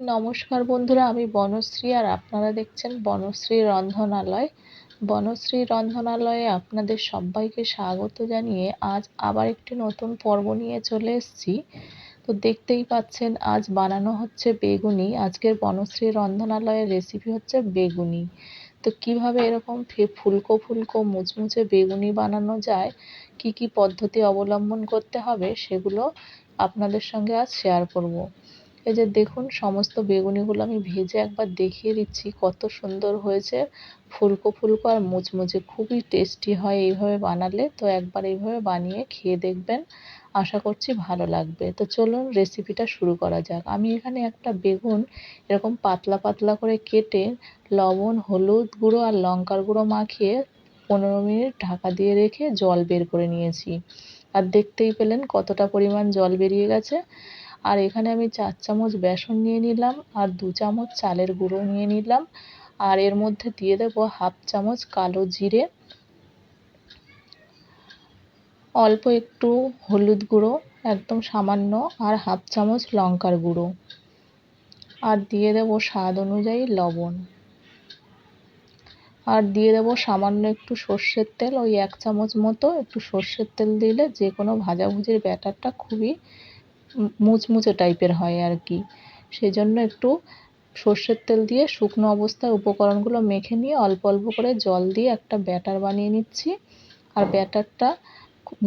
নমস্কার বন্ধুরা, আমি বনশ্রী আর আপনারা দেখছেন বনশ্রী রন্ধনালয়। বনশ্রী রন্ধনালয়ে আপনাদের সবাইকে স্বাগত জানিয়ে আজ আবার একটি নতুন পর্ব নিয়ে চলে এসেছি। তো দেখতেই পাচ্ছেন, আজ বানানো হচ্ছে বেগুনি। আজকের বনশ্রী রন্ধনালয়ের রেসিপি হচ্ছে বেগুনি। তো কীভাবে এরকম ফুলকো ফুলকো মুচমুচে বেগুনি বানানো যায়, কি কি পদ্ধতি অবলম্বন করতে হবে, সেগুলো আপনাদের সঙ্গে আজ শেয়ার করব। এই যে দেখুন, সমস্ত বেগুনিগুলো আমি ভেজে একবার দেখিয়ে দিচ্ছি, কত সুন্দর হয়েছে। ফুলকো ফুলকো আর মুচমুচে, খুবই টেস্টি হয় এইভাবে বানালে। তো একবার এইভাবে বানিয়ে খেয়ে দেখবেন, আশা করছি ভালো লাগবে। তো চলুন রেসিপিটা শুরু করা যাক। আমি এখানে একটা বেগুন এরকম পাতলা পাতলা করে কেটে লবণ, হলুদ গুঁড়ো আর লঙ্কার গুঁড়ো মাখিয়ে পনেরো মিনিট ঢাকা দিয়ে রেখে জল বের করে নিয়েছি। আর দেখতেই পেলেন কতটা পরিমাণ জল বেরিয়ে গেছে। আর এখানে আমি চার চামচ বেসন নিয়ে নিলাম আর দু চামচ চালের গুঁড়ো নিয়ে নিলাম। আর এর মধ্যে দিয়ে দেবো হাফ চামচ কালো জিরে, অল্প একটু হলুদ গুঁড়ো, একদম সামান্য, আর হাফ চামচ লঙ্কার গুঁড়ো। আর দিয়ে দেবো স্বাদ অনুযায়ী লবণ। আর দিয়ে দেবো সামান্য একটু সর্ষের তেল, ওই এক চামচ মতো একটু সর্ষের তেল দিলে যে কোনো ভাজাভুজির ব্যাটারটা খুবই মুচমুচে টাইপের হয় আর কি সেই জন্য একটু সর্ষের তেল দিয়ে শুকনো অবস্থায় উপকরণগুলো মেখে নিয়ে অল্প অল্প করে জল দিয়ে একটা ব্যাটার বানিয়ে নিচ্ছি। আর ব্যাটারটা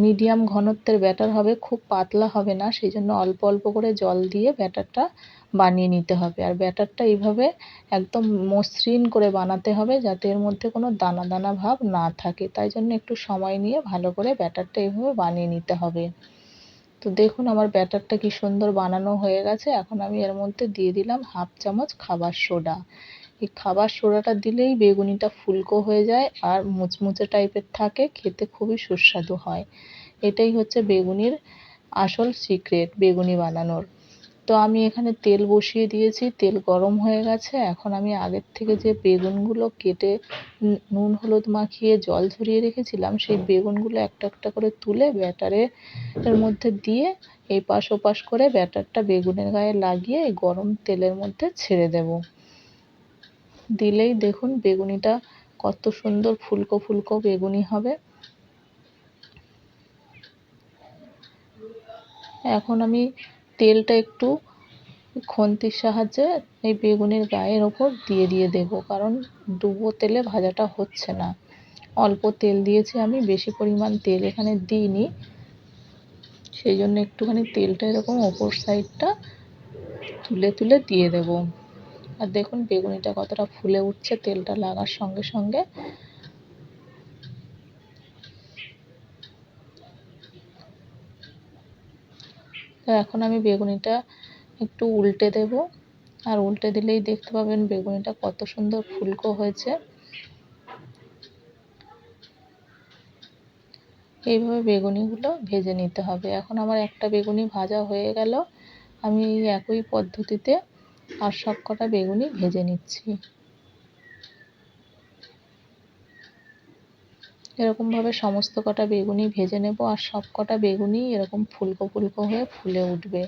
মিডিয়াম ঘনত্বের ব্যাটার হবে, খুব পাতলা হবে না সেই জন্য অল্প অল্প করে জল দিয়ে ব্যাটারটা বানিয়ে নিতে হবে। আর ব্যাটারটা এইভাবে একদম মসৃণ করে বানাতে হবে যাতে এর মধ্যে কোনো দানা দানা ভাব না থাকে। তাই জন্য একটু সময় নিয়ে ভালো করে ব্যাটারটা এইভাবে বানিয়ে নিতে হবে। তো দেখুন আমার ব্যাটারটা কি সুন্দর বানানো হয়ে গেছে। এখন আমি এর মধ্যে দিয়ে দিলাম হাফ চামচ খাবার সোডা। এই খাবার সোডাটা দিলেই বেগুনিটা ফুলকো হয়ে যায় আর মুচমুচে টাইপের থাকে, খেতে খুবই সুস্বাদু হয়। এটাই হচ্ছে বেগুনির আসল সিক্রেট বেগুনি বানানোর। তো আমি এখানে তেল বসিয়ে দিয়েছি, তেল গরম হয়ে গেছে। এখন আমি আগের থেকে যে বেগুনগুলো কেটে নুন হলুদ মাখিয়ে জল ঝরিয়ে রেখেছিলাম, সেই বেগুনগুলো একটা একটা করে তুলে ব্যাটারে এর মধ্যে দিয়ে এই পাশ ওপাশ করে ব্যাটারটা বেগুনের গায়ে লাগিয়ে এই গরম তেলের মধ্যে ছেড়ে দেব। দিলেই দেখুন বেগুনিটা কত সুন্দর ফুলকো ফুলকো বেগুনি হবে। এখন আমি তেলটা একটু খন্তির সাহায্যে এই বেগুনের গায়ের ওপর দিয়ে দিয়ে দেব, কারণ ডুবো তেলে ভাজাটা হচ্ছে না। অল্প তেল দিয়েছি আমি, বেশি পরিমাণ তেল এখানে দিইনি। সেই জন্য একটুখানি তেলটা এরকম ওপর সাইডটা তুলে তুলে দিয়ে দেব। আর দেখুন, বেগুনিটা কতটা ফুলে উঠছে তেলটা লাগার সঙ্গে সঙ্গে। তো এখন আমি বেগুনিটা একটু উল্টে দেব। আর উল্টে দিলেই দেখতে পাবেন বেগুনিটা কত সুন্দর ফুলকো হয়েছে। এইভাবে বেগুনিগুলো ভেজে নিতে হবে। এখন আমার একটা বেগুনি ভাজা হয়ে গেল। আমি এই একই পদ্ধতিতে আর সব কটা বেগুনি ভেজে নিচ্ছি। এরকমভাবে সমস্ত কটা বেগুনি ভেজে নেব আর সব কটা বেগুনি এরকম ফুলকো ফুলকো হয়ে ফুলে উঠবে।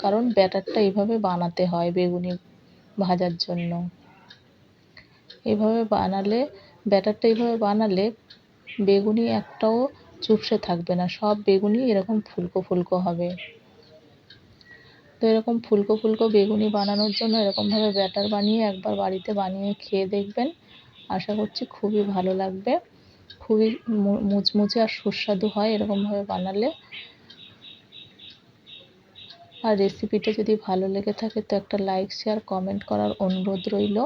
কারণ ব্যাটারটা এইভাবে বানাতে হয় বেগুনি ভাজার জন্য। এভাবে বানালে, ব্যাটারটা এইভাবে বানালে বেগুনি একটাও চুপসে থাকবে না, সব বেগুনি এরকম ফুলকো ফুলকো হবে। তো এরকম ফুলকো ফুলকো বেগুনি বানানোর জন্য এরকমভাবে ব্যাটার বানিয়ে একবার বাড়িতে বানিয়ে খেয়ে দেখবেন। আশা করছি খুবই ভালো লাগবে। খুবই মুচমুচে আর সুস্বাদু হয় এরকমভাবে বানালে। আর রেসিপিটা যদি ভালো লেগে থাকে তো একটা লাইক শেয়ার কমেন্ট করার অনুরোধ রইল।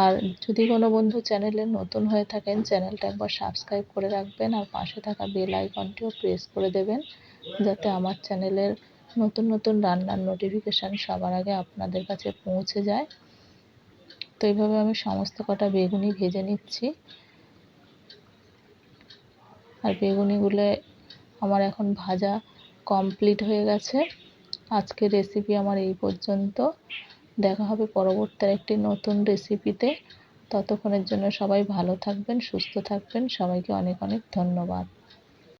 আর যদি কোনো বন্ধু চ্যানেলে নতুন হয়ে থাকেন চ্যানেলটা একবার সাবস্ক্রাইব করে রাখবেন আর পাশে থাকা বেল আইকনটিও প্রেস করে দেবেন যাতে আমার চ্যানেলের নতুন নতুন রান্নার নোটিফিকেশান সবার আগে আপনাদের কাছে পৌঁছে যায়। তো এইভাবে আমি সমস্ত কটা বেগুনি ভেজে নিচ্ছি। আর বেগুনিগুলো আমার এখন ভাজা কমপ্লিট হয়ে গেছে। আজকের রেসিপি আমার এই পর্যন্ত। দেখা হবে পরবর্তী একটি নতুন রেসিপিতে ততক্ষণের জন্য সবাই ভালো থাকবেন, সুস্থ থাকবেন। সবাইকে অনেক অনেক ধন্যবাদ।